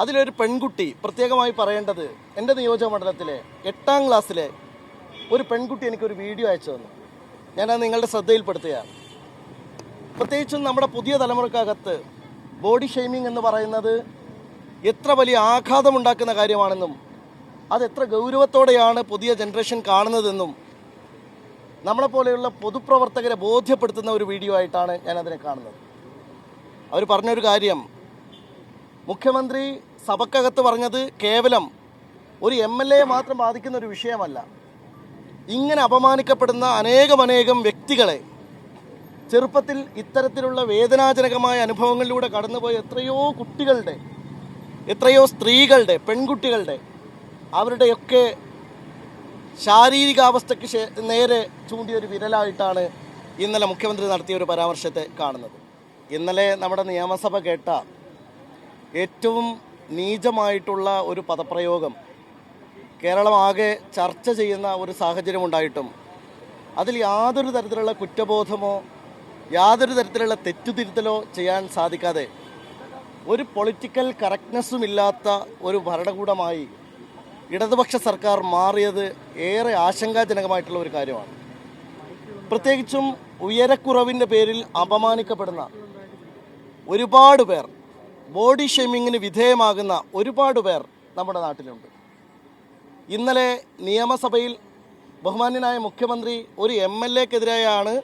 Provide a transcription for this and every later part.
അതിലൊരു പെൺകുട്ടി പ്രത്യേകമായി പറയേണ്ടത് എന്റെ നിയോജക മണ്ഡലത്തിലെ എട്ടാം ക്ലാസ്സിലെ ഒരു പെൺകുട്ടി എനിക്കൊരു വീഡിയോ അയച്ചു തന്നു. ഞാനത് നിങ്ങളുടെ ശ്രദ്ധയിൽപ്പെടുത്തുകയാണ്. പ്രത്യേകിച്ചും നമ്മുടെ പുതിയ തലമുറക്കകത്ത് ബോഡി ഷെയ്മിങ് എന്ന് പറയുന്നത് എത്ര വലിയ ആഘാതമുണ്ടാക്കുന്ന കാര്യമാണെന്നും അത് എത്ര ഗൗരവത്തോടെയാണ് പുതിയ ജനറേഷൻ കാണുന്നതെന്നും നമ്മളെപ്പോലെയുള്ള പൊതുപ്രവർത്തകരെ ബോധ്യപ്പെടുത്തുന്ന ഒരു വീഡിയോ ആയിട്ടാണ് ഞാനതിനെ കാണുന്നത്. അവർ പറഞ്ഞൊരു കാര്യം മുഖ്യമന്ത്രി സഭക്കകത്ത് പറഞ്ഞത് കേവലം ഒരു എം എൽ എ മാത്രം ബാധിക്കുന്ന ഒരു വിഷയമല്ല. ഇങ്ങനെ അപമാനിക്കപ്പെടുന്ന അനേകമനേകം വ്യക്തികളെ ചെറുപ്പത്തിൽ ഇത്തരത്തിലുള്ള വേദനാജനകമായ അനുഭവങ്ങളിലൂടെ കടന്നുപോയ എത്രയോ കുട്ടികളുടെ എത്രയോ സ്ത്രീകളുടെ പെൺകുട്ടികളുടെ അവരുടെയൊക്കെ ശാരീരികാവസ്ഥയ്ക്ക് നേരെ ചൂണ്ടിയ ഒരു വിരലായിട്ടാണ് ഇന്നലെ മുഖ്യമന്ത്രി നടത്തിയ ഒരു പരാമർശത്തെ കാണുന്നത്. ഇന്നലെ നമ്മുടെ നിയമസഭ കേട്ട ഏറ്റവും നീചമായിട്ടുള്ള ഒരു പദപ്രയോഗം കേരളം ആകെ ചർച്ച ചെയ്യുന്ന ഒരു സാഹചര്യം ഉണ്ടായിട്ടും അതിൽ യാതൊരു തരത്തിലുള്ള കുറ്റബോധമോ യാതൊരു തരത്തിലുള്ള തെറ്റുതിരുത്തലോ ചെയ്യാൻ സാധിക്കാതെ ഒരു പൊളിറ്റിക്കൽ കറക്റ്റ്നെസ്സും ഇല്ലാത്ത ഒരു ഭരണകൂടമായി ഇടതുപക്ഷ സർക്കാർ മാറിയത് ഏറെ ആശങ്കാജനകമായിട്ടുള്ള ഒരു കാര്യമാണ്. പ്രത്യേകിച്ചും ഉയരക്കുറവിന്റെ പേരിൽ അപമാനിക്കപ്പെടുന്ന ഒരുപാട് പേർ ബോഡി ഷെയ്മിങ്ങിന് വിധേയമാകുന്ന ഒരുപാട് പേർ നമ്മുടെ നാട്ടിലുണ്ട്. ഇന്നലെ നിയമസഭയിൽ ബഹുമാന്യനായ മുഖ്യമന്ത്രി ഒരു എം എൽ എക്കെതിരെയാണ്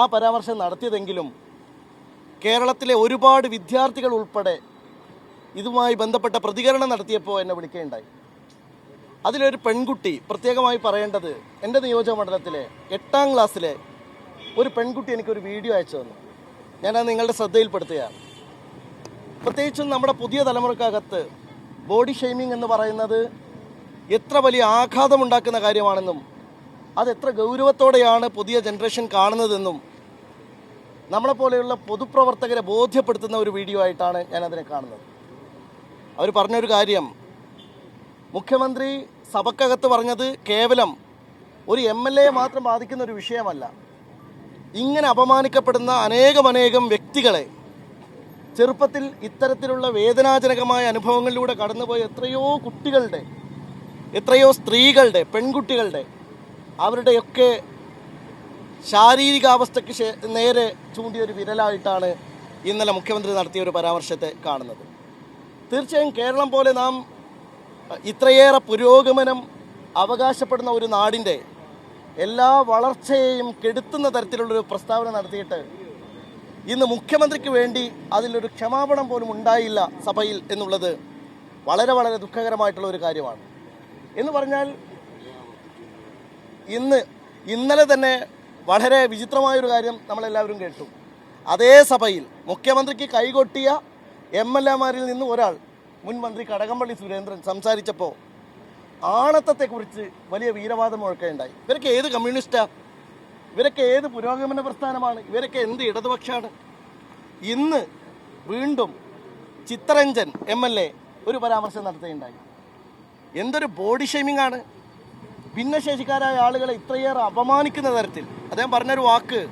ആ പരാമർശം നടത്തിയതെങ്കിലും കേരളത്തിലെ ഒരുപാട് വിദ്യാർത്ഥികൾ ഉൾപ്പെടെ ഇതുമായി ബന്ധപ്പെട്ട പ്രതികരണം നടത്തിയപ്പോൾ എന്നെ വിളിക്കുകയുണ്ടായി. അതിലൊരു പെൺകുട്ടി പ്രത്യേകമായി പറയേണ്ടത് എന്റെ നിയോജക മണ്ഡലത്തിലെ എട്ടാം ക്ലാസ്സിലെ ഒരു പെൺകുട്ടി എനിക്കൊരു വീഡിയോ അയച്ചു തന്നു. ഞാനത് നിങ്ങളുടെ ശ്രദ്ധയിൽപ്പെടുത്തുകയാണ്. പ്രത്യേകിച്ചും നമ്മുടെ പുതിയ തലമുറക്കകത്ത് ബോഡി ഷെയ്മിങ് എന്ന് പറയുന്നത് എത്ര വലിയ ആഘാതമുണ്ടാക്കുന്ന കാര്യമാണെന്നും അത് എത്ര ഗൗരവത്തോടെയാണ് പുതിയ ജനറേഷൻ കാണുന്നതെന്നും നമ്മളെപ്പോലെയുള്ള പൊതുപ്രവർത്തകരെ ബോധ്യപ്പെടുത്തുന്ന ഒരു വീഡിയോ ആയിട്ടാണ് ഞാൻ അതിനെ കാണുന്നത്. അവർ പറഞ്ഞൊരു കാര്യം. മുഖ്യമന്ത്രി സഭക്കകത്ത് പറഞ്ഞത് കേവലം ഒരു എം എൽ എ മാത്രം ബാധിക്കുന്ന ഒരു വിഷയമല്ല. ഇങ്ങനെ അപമാനിക്കപ്പെടുന്ന അനേകമനേകം വ്യക്തികളെ ചെറുപ്പത്തിൽ ഇത്തരത്തിലുള്ള വേദനാജനകമായ അനുഭവങ്ങളിലൂടെ കടന്നുപോയ എത്രയോ കുട്ടികളുടെ എത്രയോ സ്ത്രീകളുടെ പെൺകുട്ടികളുടെ അവരുടെയൊക്കെ ശാരീരികാവസ്ഥയ്ക്ക് നേരെ ചൂണ്ടിയ ഒരു വിരലായിട്ടാണ് ഇന്നലെ മുഖ്യമന്ത്രി നടത്തിയ ഒരു പരാമർശത്തെ കാണുന്നത്. തീർച്ചയായും കേരളം പോലെ നാം ഇത്രയേറെ പുരോഗമനം അവകാശപ്പെടുന്ന ഒരു നാടിന്റെ എല്ലാ വളർച്ചയെയും കെടുത്തുന്ന തരത്തിലുള്ളൊരു പ്രസ്താവന നടത്തിയിട്ട് ഇന്ന് മുഖ്യമന്ത്രിക്ക് വേണ്ടി അതിലൊരു ക്ഷമാപണം പോലും ഉണ്ടായില്ല സഭയിൽ എന്നുള്ളത് വളരെ വളരെ ദുഃഖകരമായിട്ടുള്ള ഒരു കാര്യമാണ്. എന്ന് പറഞ്ഞാൽ ഇന്ന് ഇന്നലെ തന്നെ വളരെ വിചിത്രമായൊരു കാര്യം നമ്മളെല്ലാവരും കേട്ടു. അതേ സഭയിൽ മുഖ്യമന്ത്രിക്ക് കൈകൊട്ടിയ എം എൽ എമാരിൽ നിന്ന് ഒരാൾ മുൻ മന്ത്രി കടകംപള്ളി സുരേന്ദ്രൻ സംസാരിച്ചപ്പോൾ ആണത്തത്തെക്കുറിച്ച് വലിയ വീരവാദം മുഴക്കുകയുണ്ടായി. ഇവർക്ക് ഏത് കമ്മ്യൂണിസ്റ്റാ? ഇവരൊക്കെ ഏത് പുരോഗമന പ്രസ്ഥാനമാണ്? ഇവരൊക്കെ എന്ത് ഇടതുപക്ഷമാണ് ഇന്ന് വീണ്ടും ചിത്തരഞ്ജൻ എം എൽ എ ഒരു പരാമർശം നടത്തുകയുണ്ടായി. എന്തൊരു ബോഡി ഷെയ്മിംഗ് ആണ്. ഭിന്നശേഷിക്കാരായ ആളുകളെ ഇത്രയേറെ അപമാനിക്കുന്ന തരത്തിൽ അദ്ദേഹം പറഞ്ഞൊരു വാക്ക്.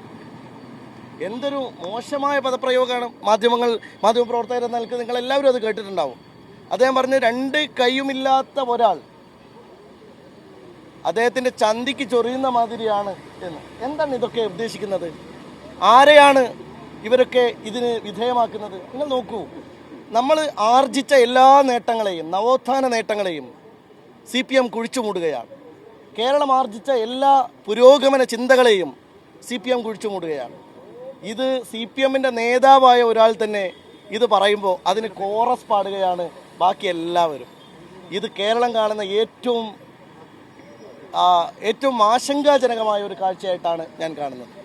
എന്തൊരു മോശമായ പദപ്രയോഗമാണ് മാധ്യമങ്ങൾ മാധ്യമപ്രവർത്തകർ എന്ന നിലയ്ക്ക് നിങ്ങൾ എല്ലാവരും അത് കേട്ടിട്ടുണ്ടാവും. അദ്ദേഹം പറഞ്ഞു രണ്ട് കൈയുമില്ലാത്ത ഒരാൾ അദ്ദേഹത്തിന്റെ ചന്തിക്ക് ചൊറിയുന്ന മാതിരിയാണ് എന്ന്. എന്താണ് ഇതൊക്കെ ഉദ്ദേശിക്കുന്നത്? ആരെയാണ് ഇവരൊക്കെ ഇതിന് വിധേയമാക്കുന്നത്? നിങ്ങൾ നോക്കൂ. നമ്മൾ ആർജിച്ച എല്ലാ നേട്ടങ്ങളെയും നവോത്ഥാന നേട്ടങ്ങളെയും സി പി എം കുഴിച്ചു മൂടുകയാണ് കേരളം ആർജിച്ച എല്ലാ പുരോഗമന ചിന്തകളെയും സി പി എം കുഴിച്ചു മൂടുകയാണ് ഇത് സി പി എമ്മിന്റെ നേതാവായ ഒരാൾ തന്നെ ഇത് പറയുമ്പോൾ അതിന് കോറസ് പാടുകയാണ് ബാക്കി എല്ലാവരും. ഇത് കേരളം കാണുന്ന ഏറ്റവും ഏറ്റവും ആശങ്കാജനകമായ ഒരു കാഴ്ചയായിട്ടാണ് ഞാൻ കാണുന്നത്.